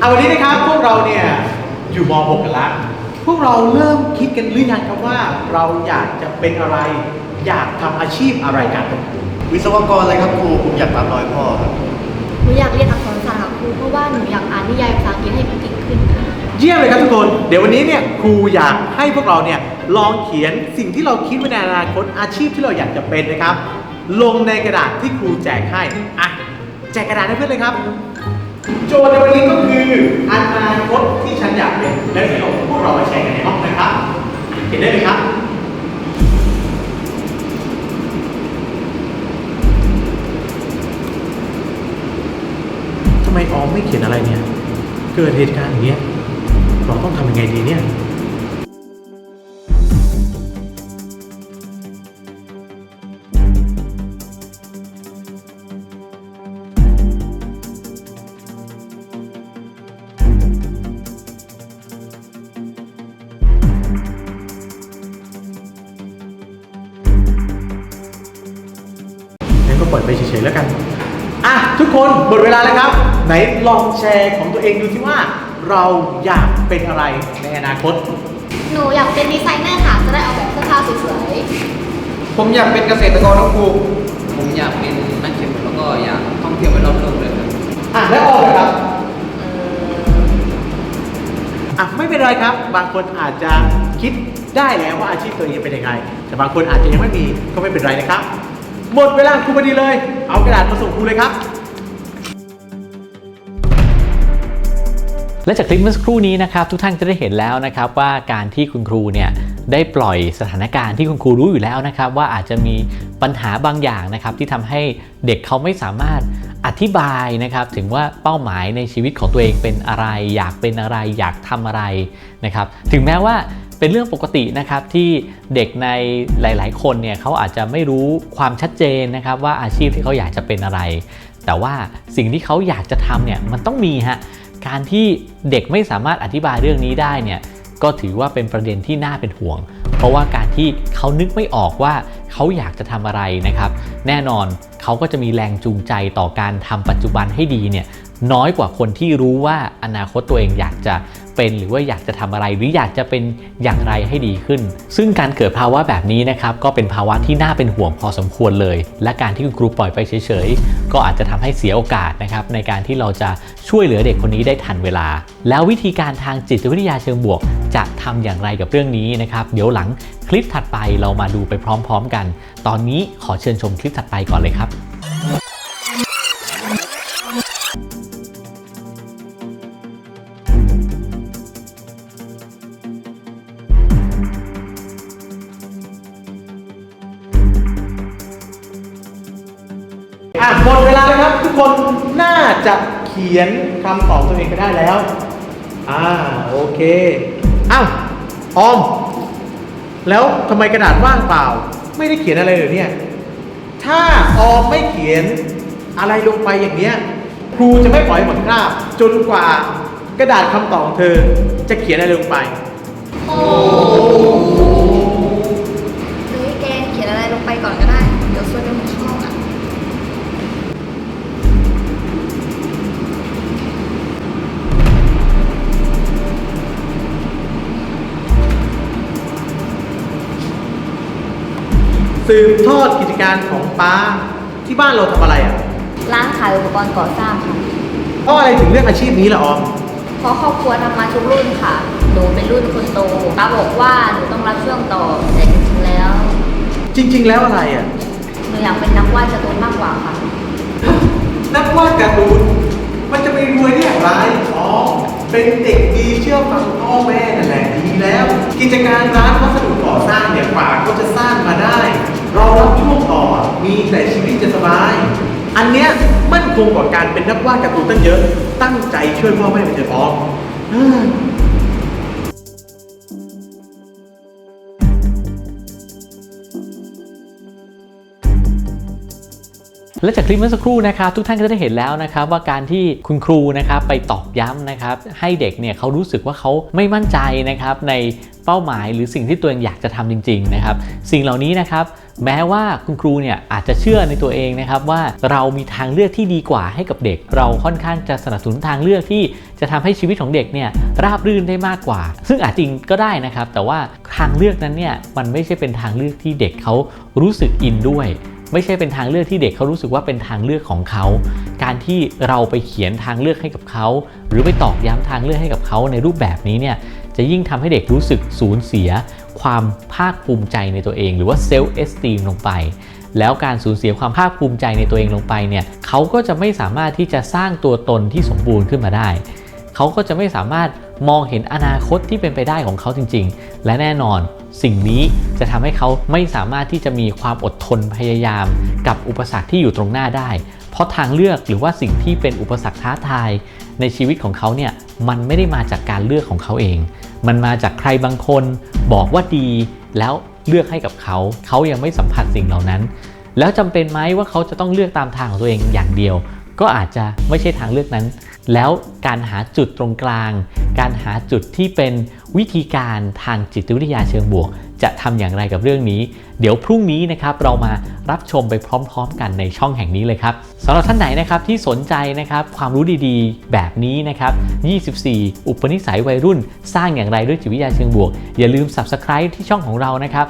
เอาวันนี้นะครับพวกเราเนี่ยอยู่ม .6 กันแล้วพวกเราเริ่มคิดกันหรือยังครับว่า เราอยากจะเป็นอะไร อยากทำอาชีพอะไรกันวิศวกรอะไรครับครูผมอยากตามรอยพ่อครับ หนูอยากเรียนอักษรศาสตร์ค่ะครูเพราะว่าหนูอยากอ่านนิยายภาษาอังกฤษให้เก่งขึ้นค่ะเยี่ยมเลยครับทุกคน เดี๋ยววันนี้เนี่ยครูอยากให้พวกเราเนี่ยลองเขียนสิ่งที่เราคิดไว้ในอนาคตอาชีพที่เราอยากจะเป็นนะครับ ลงในกระดาษที่ครูแจกให้อะแจกกระดาษให้เพื่อนเลยครับ โจทย์ในวันนี้ก็คืออนาคตที่ฉันอยากเป็นและสิ่งที่พวกเรามาแชร์กันในห้องนะครับเขียนได้ไหมครับทำไมออมไม่เขียนอะไรเนี่ย เกิดเหตุการณ์อย่างเงี้ยเราต้องทำยังไงดีเนี่ย ปล่อยไปเฉยๆแล้วกัน อะ ทุกคนหมดเวลาแล้วครับ ไหนลองแชร์ของตัวเองดูสิว่า เราอยากเป็นอะไรในอนาคต หนูอยากเป็นดีไซเนอร์ค่ะ จะได้ออกแบบเสื้อผ้าสวยผมอยากเป็นเกษตรกรครับครูผมอยากเป็นนักเขียนแล้วก็อยากท่องเที่ยวไปรอบโลกเลยครับอะ แล้วออกเลยครับ อะ ไม่เป็นไรครับ บางคนอาจจะคิดได้แล้วว่าอาชีพตัวเองจะเป็นยังไง แต่บางคนอาจจะยังไม่มีก็ไม่เป็นไรนะครับ หมดเวลาครูพอดีเลย เอากระดาษมาส่งครูเลยครับ และจากคลิปเมื่อสักครู่นี้นะครับทุกท่านจะได้เห็นแล้วนะครับว่าการที่คุณครูเนี่ยได้ปล่อยสถานการณ์ที่คุณครูรู้อยู่แล้วนะครับว่าอาจจะมีปัญหาบางอย่างนะครับที่ทำให้เด็กเขาไม่สามารถอธิบายนะครับถึงว่าเป้าหมายในชีวิตของตัวเองเป็นอะไร อยากเป็นอะไร อยากทำอะไรนะครับถึงแม้ว่า เป็นเรื่องปกตินะครับที่เด็กในหลาย ๆ คนเนี่ยเขาอาจจะไม่รู้ความชัดเจนนะครับว่าอาชีพที่เขาอยากจะเป็นอะไร แต่ว่าสิ่งที่เขาอยากจะทำเนี่ยมันต้องมีฮะการที่เด็กไม่สามารถอธิบายเรื่องนี้ได้เนี่ยก็ถือว่าเป็นประเด็นที่น่าเป็นห่วง เพราะว่าการที่เขานึกไม่ออกว่าเขาอยากจะทำอะไรนะครับ แน่นอนเขาก็จะมีแรงจูงใจต่อการทำปัจจุบันให้ดีเนี่ยน้อยกว่าคนที่รู้ว่าอนาคตตัวเองอยากจะ เป็นหรือว่าอยากจะทำอะไรหรืออยากจะเป็นอย่างไรให้ดีขึ้น ซึ่งการเกิดภาวะแบบนี้นะครับก็เป็นภาวะที่น่าเป็นห่วงพอสมควรเลย และการที่คุณครูปล่อยไปเฉยๆ ก็อาจจะทำให้เสียโอกาสนะครับในการที่เราจะช่วยเหลือเด็กคนนี้ได้ทันเวลา แล้ววิธีการทางจิตวิทยาเชิงบวก จะทำอย่างไรกับเรื่องนี้นะครับเดี๋ยวหลังคลิปถัดไปเรามาดูไปพร้อม ๆ กัน ตอนนี้ขอเชิญชมคลิปถัดไปก่อนเลยครับ อะหมดเวลาแล้วครับ ทุกคนน่าจะเขียนคำตอบตัวเองไปได้แล้ว อ่าโอเคอ้าวออม แล้วทำไมกระดาษว่างเปล่า ไม่ได้เขียนอะไรเลยเนี่ย ถ้าออมไม่เขียนอะไรลงไปอย่างเนี้ยครูจะไม่ปล่อยหมดคราบจนกว่ากระดาษคำตอบของเธอจะเขียนอะไรลงไป โอ้ สืบทอดกิจการของป้าที่บ้านเราทำอะไรอะร้านขายอุปกรณ์ก่อสร้างค่ะ เพราะอะไรถึงเลือกอาชีพนี้ล่ะออม เพราะครอบครัวทำมาทุกรุ่นค่ะ หนูเป็นรุ่นคนโตป้าบอกว่าหนูต้องรับช่วงต่อ แต่จริงๆแล้ว จริง ๆ แล้วอะไรอะ หนูอยากเป็นนักวาดการ์ตูนมากกว่าค่ะ นักวาดการ์ตูนมันจะไปรวยได้อย่างไรอ๋อเป็นเด็กดีเชื่อฟังพ่อแม่นั่นแหละดีแล้ว กิจการร้าน อันเนี้ยมั่นคงกว่าการเป็นนักวาดการ์ตูนตั้งเยอะ ตั้งใจช่วยพ่อแม่ไปเถอะออม และจากคลิปเมื่อสักครู่นะครับทุกท่านก็ได้เห็นแล้วนะครับว่าการที่คุณครูนะครับไปตอกย้ำนะครับให้เด็กเนี่ยเขารู้สึกว่าเขาไม่มั่นใจนะครับในเป้าหมายหรือสิ่งที่ตัวเองอยากจะทำจริงๆนะครับสิ่งเหล่านี้นะครับแม้ว่าคุณครูเนี่ยอาจจะเชื่อในตัวเองนะครับว่าเรามีทางเลือกที่ดีกว่าให้กับเด็ก เราค่อนข้างจะสนับสนุนทางเลือกที่จะทำให้ชีวิตของเด็กเนี่ยราบรื่นได้มากกว่า ซึ่งอาจจริงก็ได้นะครับ แต่ว่าทางเลือกนั้นเนี่ยมันไม่ใช่เป็นทางเลือกที่เด็กเขารู้สึกอินด้วย ไม่ใช่เป็นทางเลือกที่เด็กเขารู้สึกว่าเป็นทางเลือกของเขา การที่เราไปเขียนทางเลือกให้กับเขา หรือไปตอกย้ำทางเลือกให้กับเขาในรูปแบบนี้เนี่ยจะยิ่งทำให้เด็กรู้สึกสูญเสีย ความภาคภูมิใจในตัวเอง หรือว่าเซลฟ์เอสตีมลงไป แล้วการสูญเสียความภาคภูมิใจในตัวเองลงไปเนี่ยเขาก็จะไม่สามารถที่จะสร้างตัวตนที่สมบูรณ์ขึ้นมาได้ เขาก็จะไม่สามารถ มองเห็นอนาคตที่เป็นไปได้ของเขาจริง ๆ และแน่นอนสิ่งนี้จะทำให้เขาไม่สามารถที่จะมีความอดทนพยายาม กับอุปสรรคที่อยู่ตรงหน้าได้ เพราะทางเลือกหรือว่าสิ่งที่เป็นอุปสรรคท้าทาย ในชีวิตของเขาเนี่ยมันไม่ได้มาจากการเลือกของเขาเอง มันมาจากใครบางคนบอกว่าดี แล้วเลือกให้กับเขา เขายังไม่สัมผัสสิ่งเหล่านั้น แล้วจำเป็นไหมว่าเขาจะต้องเลือกตามทางของตัวเองอย่างเดียว ก็อาจจะไม่ใช่ทางเลือกนั้น แล้วการหาจุดตรงกลาง การหาจุดที่เป็นวิธีการทางจิตวิทยาเชิงบวก จะทำอย่างไรกับเรื่องนี้ เดี๋ยวพรุ่งนี้นะครับเรามารับชมไปพร้อม ๆ กันในช่องแห่งนี้เลยครับสำหรับท่านไหนนะครับที่สนใจนะครับความรู้ดีๆ แบบนี้นะครับ 24 อุปนิสัยวัยรุ่น สร้างอย่างไรด้วยจิตวิทยาเชิงบวก อย่าลืม Subscribe ที่ช่องของเรานะครับ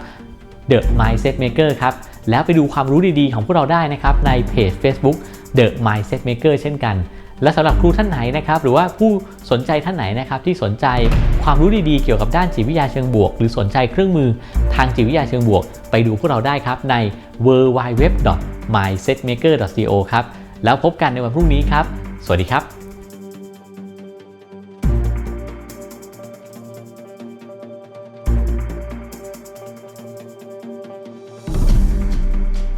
The Mindset Maker ครับแล้วไปดูความรู้ดีๆ ของพวกเราได้นะครับในเพจ Facebook The Mindset Maker เช่นกัน และสำหรับครูท่านไหนนะครับหรือว่าผู้สนใจท่านไหนนะครับที่สนใจความรู้ดีๆ เกี่ยวกับด้านจิตวิทยาเชิงบวก หรือสนใจเครื่องมือทางจิตวิทยาเชิงบวก ไปดูพวกเราได้ครับใน w w w m y s e t m a k e r c o ครับแล้วพบกันในวันพรุ่งนี้ครับ สวัสดีครับ